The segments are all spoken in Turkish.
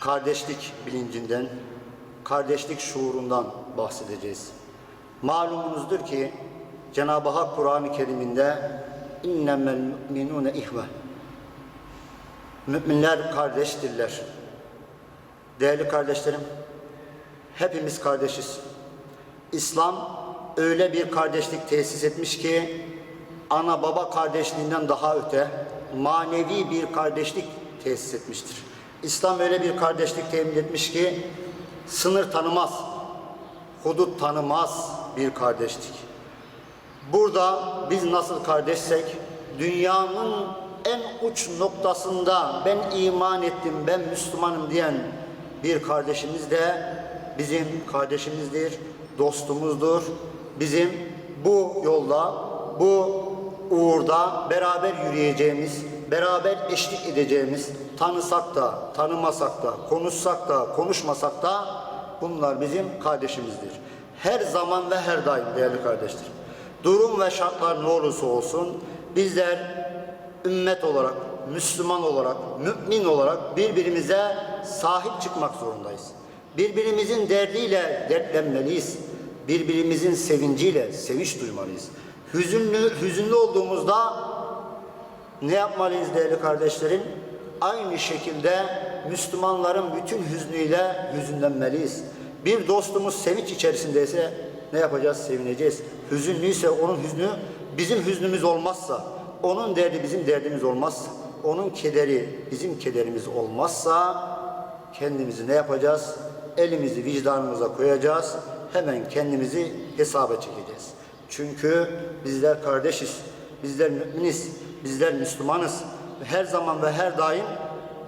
kardeşlik bilincinden, kardeşlik şuurundan bahsedeceğiz. Malumunuzdur ki Cenab-ı Hak Kur'an-ı Kerim'inde innemel müminune ihve Müminler kardeştirler. Değerli kardeşlerim, hepimiz kardeşiz. İslam öyle bir kardeşlik tesis etmiş ki ana baba kardeşliğinden daha öte manevi bir kardeşlik tesis etmiştir. İslam öyle bir kardeşlik temin etmiş ki sınır tanımaz, hudut tanımaz bir kardeşlik. Burada biz nasıl kardeşsek dünyanın en uç noktasında ben iman ettim, ben Müslümanım diyen bir kardeşimiz de bizim kardeşimizdir, dostumuzdur. Bizim bu yolda, bu uğurda beraber yürüyeceğimiz, beraber eşlik edeceğimiz, tanısak da, tanımasak da, konuşsak da, konuşmasak da bunlar bizim kardeşimizdir. Her zaman ve her daim değerli kardeşlerim. Durum ve şartlar ne olursa olsun bizler ümmet olarak, Müslüman olarak, mümin olarak birbirimize sahip çıkmak zorundayız. Birbirimizin derdiyle dertlenmeliyiz. Birbirimizin sevinciyle sevinç duymalıyız. Hüzünlü, hüzünlü olduğumuzda ne yapmalıyız değerli kardeşlerim? Aynı şekilde Müslümanların bütün hüznüyle hüzünlenmeliyiz. Bir dostumuz sevinç içerisindeyse ne yapacağız? Sevineceğiz. Hüzünlüyse onun hüznü bizim hüznümüz olmazsa, onun derdi bizim derdimiz olmazsa, onun kederi bizim kederimiz olmazsa kendimizi ne yapacağız? Elimizi vicdanımıza koyacağız. Hemen kendimizi hesaba çekeceğiz. Çünkü bizler kardeşiz. Bizler müminiz. Bizler Müslümanız. Her zaman ve her daim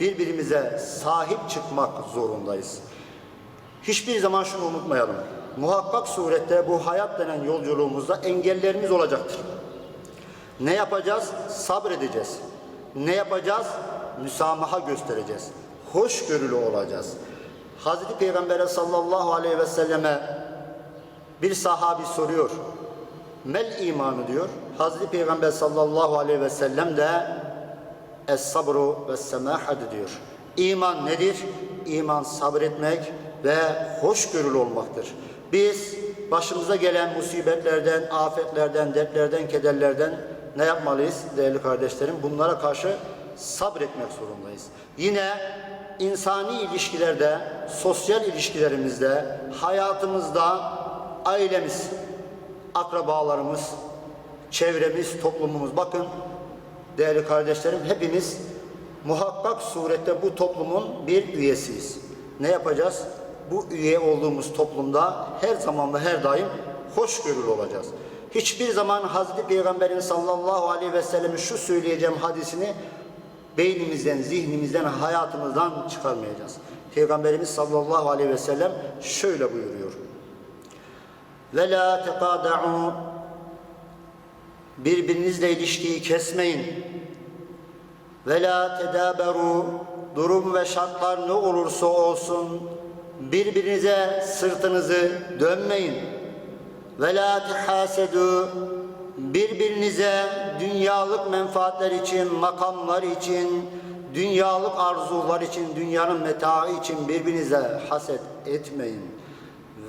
birbirimize sahip çıkmak zorundayız. Hiçbir zaman şunu unutmayalım. Muhakkak surette bu hayat denen yolculuğumuzda engellerimiz olacaktır. Ne yapacağız? Sabredeceğiz. Ne yapacağız? Müsamaha göstereceğiz. Hoşgörülü olacağız. Hazreti Peygamber sallallahu aleyhi ve selleme bir sahabi soruyor. Mel imanı diyor. Hazreti Peygamber sallallahu aleyhi ve sellem de es sabru ve semahadı diyor. İman nedir? İman sabretmek ve hoşgörülü olmaktır. Biz başımıza gelen musibetlerden, afetlerden, dertlerden, kederlerden ne yapmalıyız değerli kardeşlerim? Bunlara karşı sabretmek zorundayız. Yine insani ilişkilerde, sosyal ilişkilerimizde, hayatımızda ailemiz, akrabalarımız, çevremiz, toplumumuz bakın değerli kardeşlerim hepimiz muhakkak surette bu toplumun bir üyesiyiz. Ne yapacağız? Bu üye olduğumuz toplumda her zaman ve her daim hoşgörülü olacağız. Hiçbir zaman Hazreti Peygamber'in sallallahu aleyhi ve sellem'in şu söyleyeceğim hadisini beynimizden, zihnimizden, hayatımızdan çıkarmayacağız. Peygamberimiz sallallahu aleyhi ve sellem şöyle buyuruyor. Ve la tekada'u birbirinizle ilişkiyi kesmeyin. Ve la tedaberu durum ve şartlar ne olursa olsun birbirinize sırtınızı dönmeyin. Ve la tehasedu birbirinize dünyalık menfaatler için, makamlar için, dünyalık arzular için, dünyanın metaı için birbirinize haset etmeyin.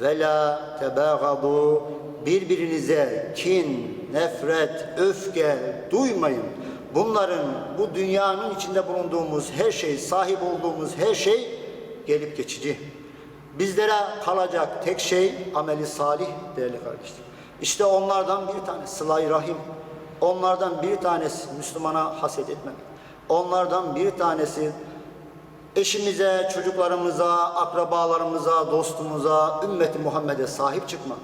Ve la tebâgadu birbirinize kin, nefret, öfke duymayın. Bunların bu dünyanın içinde bulunduğumuz her şey, sahip olduğumuz her şey gelip geçici. Bizlere kalacak tek şey ameli salih değerli kardeşlerim. İşte onlardan bir tanesi sıla rahim. Onlardan bir tanesi Müslümana haset etmemek. Onlardan bir tanesi eşimize, çocuklarımıza, akrabalarımıza, dostumuza, ümmeti Muhammed'e sahip çıkmak.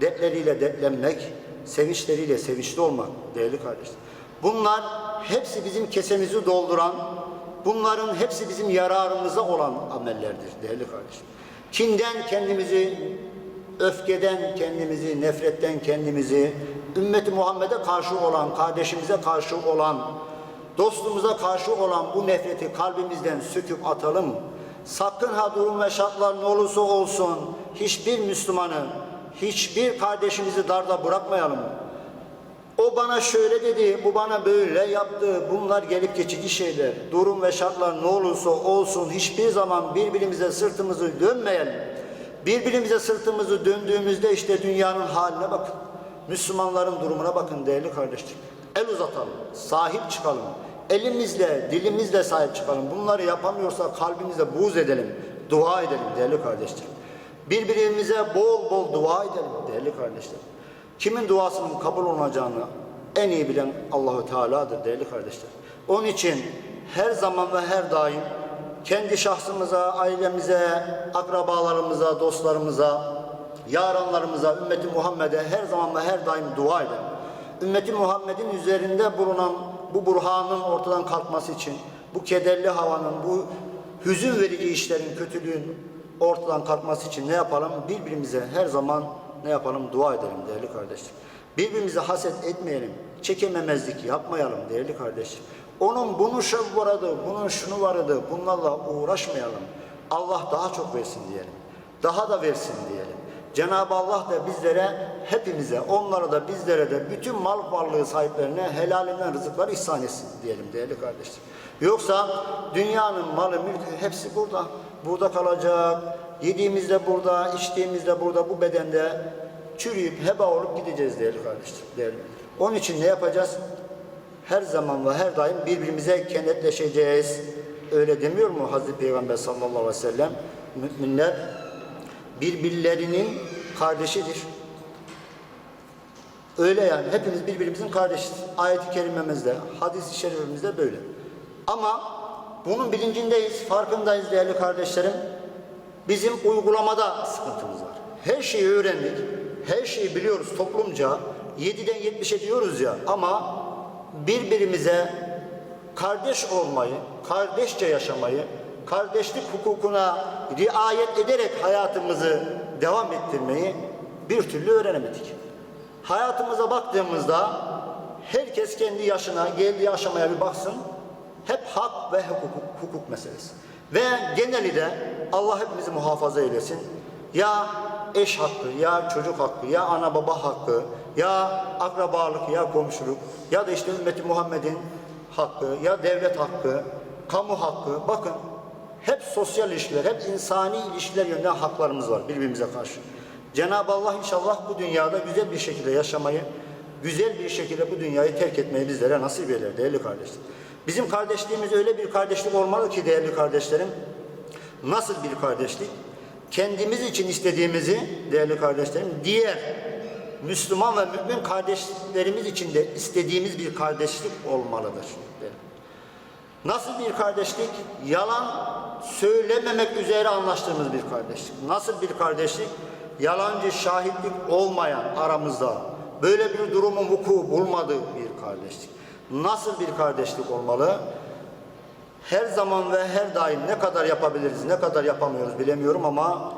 Dertleriyle dertlenmek, sevinçleriyle sevinçli olmak değerli kardeşlerim. Bunlar hepsi bizim kesemizi dolduran, bunların hepsi bizim yararımıza olan amellerdir değerli kardeşim. Kinden kendimizi, öfkeden kendimizi, nefretten kendimizi, ümmeti Muhammed'e karşı olan, kardeşimize karşı olan, dostumuza karşı olan bu nefreti kalbimizden söküp atalım. Sakın ha durum ve şartlar ne olursa olsun hiçbir Müslümanı, hiçbir kardeşimizi darda bırakmayalım. O bana şöyle dedi, bu bana böyle yaptı. Bunlar gelip geçici şeyler. Durum ve şartlar ne olursa olsun hiçbir zaman birbirimize sırtımızı dönmeyelim. Birbirimize sırtımızı döndüğümüzde işte dünyanın haline bakın. Müslümanların durumuna bakın değerli kardeşlerim. El uzatalım, sahip çıkalım. Elimizle, dilimizle sahip çıkalım. Bunları yapamıyorsa kalbimize buğz edelim. Dua edelim değerli kardeşlerim. Birbirimize bol bol dua edelim değerli kardeşlerim. Kimin duasının kabul olacağını en iyi bilen Allahu Teala'dır değerli kardeşler. Onun için her zaman ve her daim kendi şahsımıza, ailemize, akrabalarımıza, dostlarımıza, yaranlarımıza, ümmeti Muhammed'e her zaman ve her daim dua edelim. Ümmeti Muhammed'in üzerinde bulunan bu burhanın ortadan kalkması için, bu kederli havanın, bu hüzün verici işlerin, kötülüğün ortadan kalkması için ne yapalım? Birbirimize her zaman ne yapalım? Dua edelim değerli kardeşlerim. Birbirimize haset etmeyelim. Çekememezlik yapmayalım değerli kardeşlerim. Onun bunu şu vardı, bunun şunu vardı. Bunlarla uğraşmayalım. Allah daha çok versin diyelim. Daha da versin diyelim. Cenab-ı Allah da bizlere, hepimize, onlara da bizlere de bütün mal varlığı sahiplerine helalinden rızıklar ihsan etsin diyelim değerli kardeşlerim. Yoksa dünyanın malı, mülkü hepsi burada. Burada kalacak. Yediğimiz de burada, içtiğimiz de burada, bu bedende çürüyüp heba olup gideceğiz değerli kardeşlerim. Değerli. Onun için ne yapacağız? Her zaman ve her daim birbirimize kenetleşeceğiz. Öyle demiyor mu Hazreti Peygamber sallallahu aleyhi ve sellem? Müminler birbirlerinin kardeşidir. Öyle yani hepimiz birbirimizin kardeşiz. Ayet-i kerimemizde, hadis-i şerifimizde böyle. Ama bunun bilincindeyiz, farkındayız değerli kardeşlerim. Bizim uygulamada sıkıntımız var. Her şeyi öğrendik, her şeyi biliyoruz toplumca. 7'den 70'e diyoruz ya ama birbirimize kardeş olmayı, kardeşçe yaşamayı, kardeşlik hukukuna riayet ederek hayatımızı devam ettirmeyi bir türlü öğrenemedik. Hayatımıza baktığımızda herkes kendi yaşına, geldiği aşamaya bir baksın. Hep hak ve hukuk, hukuk meselesi. Ve geneli de Allah hepimizi muhafaza eylesin. Ya eş hakkı, ya çocuk hakkı, ya ana baba hakkı, ya akrabalık, ya komşuluk, ya da işte ümmeti Muhammed'in hakkı, ya devlet hakkı, kamu hakkı. Bakın hep sosyal ilişkiler, hep insani ilişkiler yönünden haklarımız var birbirimize karşı. Cenab-ı Allah inşallah bu dünyada güzel bir şekilde yaşamayı, güzel bir şekilde bu dünyayı terk etmeyi bizlere nasip eder değerli kardeşlerim. Bizim kardeşliğimiz öyle bir kardeşlik olmalı ki değerli kardeşlerim. Nasıl bir kardeşlik? Kendimiz için istediğimizi değerli kardeşlerim diğer Müslüman ve mümin kardeşlerimiz için de istediğimiz bir kardeşlik olmalıdır. Nasıl bir kardeşlik? Yalan söylememek üzere anlaştığımız bir kardeşlik. Nasıl bir kardeşlik? Yalancı şahitlik olmayan aramızda böyle bir durumun vuku bulmadığı bir kardeşlik. Nasıl bir kardeşlik olmalı? Her zaman ve her daim ne kadar yapabiliriz, ne kadar yapamıyoruz bilemiyorum ama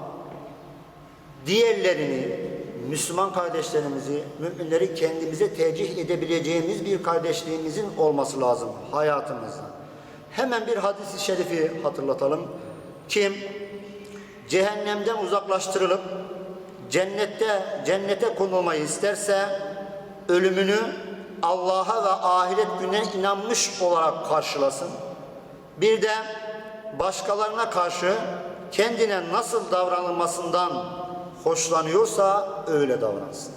diğerlerini, Müslüman kardeşlerimizi, müminleri kendimize tercih edebileceğimiz bir kardeşliğimizin olması lazım hayatımızda. Hemen bir hadis-i şerifi hatırlatalım. Kim cehennemden uzaklaştırılıp cennette cennete konulmayı isterse ölümünü Allah'a ve ahiret gününe inanmış olarak karşılasın. Bir de başkalarına karşı kendine nasıl davranılmasından hoşlanıyorsa öyle davransın.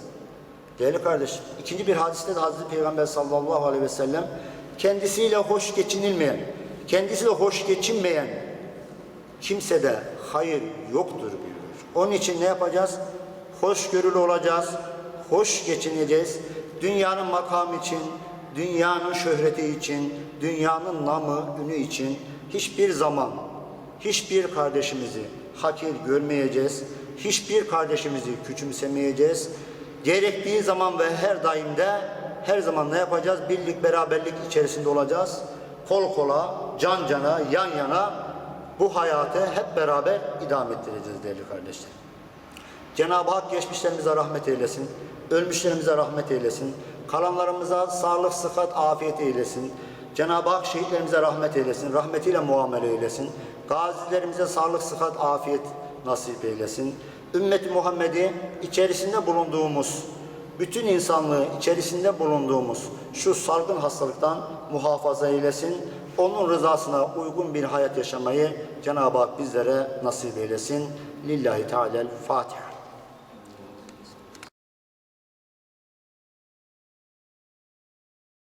Değerli kardeşim, ikinci bir hadiste de Hazreti Peygamber sallallahu aleyhi ve sellem kendisiyle hoş geçinilmeyen, kendisiyle hoş geçinmeyen kimsede hayır yoktur buyuruyor. Onun için ne yapacağız? Hoşgörülü olacağız, hoş geçineceğiz. Dünyanın makamı için, dünyanın şöhreti için, dünyanın namı, ünü için hiçbir zaman hiçbir kardeşimizi hakir görmeyeceğiz. Hiçbir kardeşimizi küçümsemeyeceğiz. Gerektiği zaman ve her daimde her zaman ne yapacağız? Birlik, beraberlik içerisinde olacağız. Kol kola, can cana, yan yana bu hayatı hep beraber idame ettireceğiz değerli kardeşlerim. Cenab-ı Hak geçmişlerimize rahmet eylesin. Ölmüşlerimize rahmet eylesin. Kalanlarımıza sağlık, sıhhat, afiyet eylesin. Cenab-ı Hak şehitlerimize rahmet eylesin. Rahmetiyle muamele eylesin. Gazilerimize sağlık, sıhhat, afiyet nasip eylesin. Ümmet-i Muhammed'i içerisinde bulunduğumuz, bütün insanlığı içerisinde bulunduğumuz şu salgın hastalıktan muhafaza eylesin. Onun rızasına uygun bir hayat yaşamayı Cenab-ı Hak bizlere nasip eylesin. Lillahi Teala Fatiha.